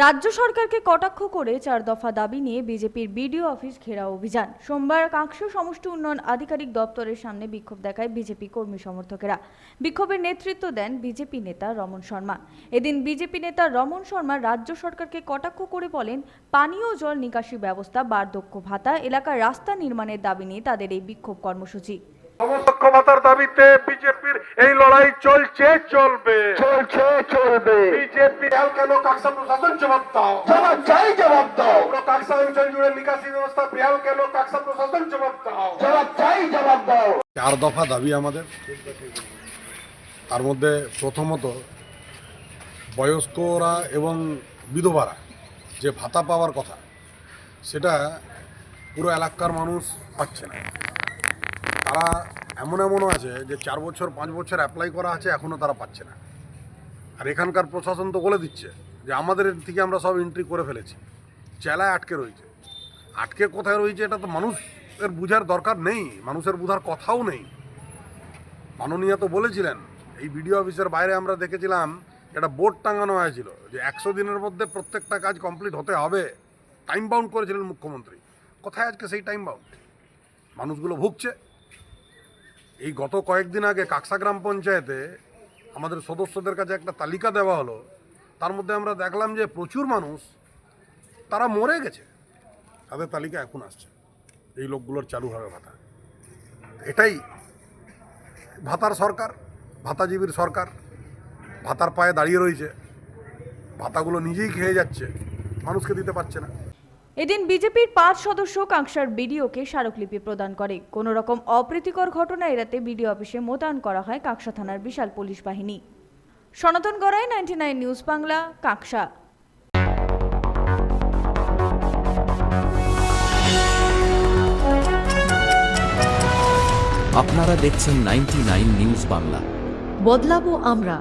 রাজ্য সরকারকে কটাক্ষ করে চার দফা দাবি নিয়ে বিজেপির বিডিও অফিস ঘেরাও অভিযান। সোমবার কাকসু সমষ্টি উন্নয়ন আধিকারিক দপ্তরের সামনে বিক্ষোভ দেখায় বিজেপি কর্মী সমর্থকেরা। বিক্ষোভের নেতৃত্ব দেন বিজেপি নেতা রমন শর্মা। এদিন বিজেপি নেতা রমন শর্মা রাজ্য সরকারকে কটাক্ষ করে বলেন, পানীয় জল নিকাশি ব্যবস্থা, বার্ধক্য ভাতা, এলাকার রাস্তা নির্মাণের দাবি নিয়ে তাদের এই বিক্ষোভ কর্মসূচি। সমকক্ষ ভাতার দাবিতে বিজেপির এই লড়াই চলছে চলবে। চলছে চলবে। বিজেপি হাল কেন কাকসা প্রশাসন জবাব দাও। জবাব চাই জবাব দাও। কাকসা অঞ্চল জুড়ে নিকাশি ব্যবস্থা বেহাল কেন কাকসা প্রশাসন জবাব দাও। জবাব চাই জবাব দাও। চার দফা দাবি আমাদের। তার মধ্যে প্রথমত বয়স্করা এবং বিধবারা যে ভাতা পাওয়ার কথা সেটা পুরো এলাকার মানুষ পাচ্ছে না। তারা এমন এমনও আছে যে চার বছর, পাঁচ বছর অ্যাপ্লাই করা আছে এখনও তারা পাচ্ছে না। আর এখানকার প্রশাসন তো বলে দিচ্ছে যে আমাদের থেকে আমরা সব এন্ট্রি করে ফেলেছি। চেলায় আটকে রয়েছে। আটকে কোথায় রয়েছে এটা তো মানুষের বুঝার দরকার নেই, মানুষের বুঝার কথাও নেই। মাননীয় তো বলেছিলেন, এই বিডিও অফিসের বাইরে আমরা দেখেছিলাম একটা বোর্ড টাঙানো হয়েছিল যে একশো দিনের মধ্যে প্রত্যেকটা কাজ কমপ্লিট হতে হবে। টাইম বাউন্ড করেছিলেন মুখ্যমন্ত্রী। কোথায় আজকে সেই টাইম বাউন্ড মানুষগুলো ভুগছে। এই গত কয়েকদিন আগে কাকসা গ্রাম পঞ্চায়েতে আমাদের সদস্যদের কাছে একটা তালিকা দেওয়া হলো। তার মধ্যে আমরা দেখলাম যে প্রচুর মানুষ, তারা মরে গেছে। তাদের তালিকা এখন আসছে, এই লোকগুলোর চালু হবে ভাতা। এটাই ভাতার সরকার, ভাতাজীবীর সরকার, ভাতার পায়ে দাঁড়িয়ে রয়েছে। ভাতাগুলো নিজেই খেয়ে যাচ্ছে, মানুষকে দিতে পারছে না। এদিন বিজেপির পাঁচ সদস্য কাংসার বিডিওকে স্মারকলিপি প্রদান করে। কোনো রকম অপ্রীতিকর ঘটনা এড়াতে বিডিও অফিসে মোতায়েন করা হয় কাকসা থানার বিশাল পুলিশ বাহিনী। Sanatan Garai ninety nine news Bangla Kaksa আপনারা দেখছেন নাইনটি নিউজ বাংলা। বদলাবো আমরা।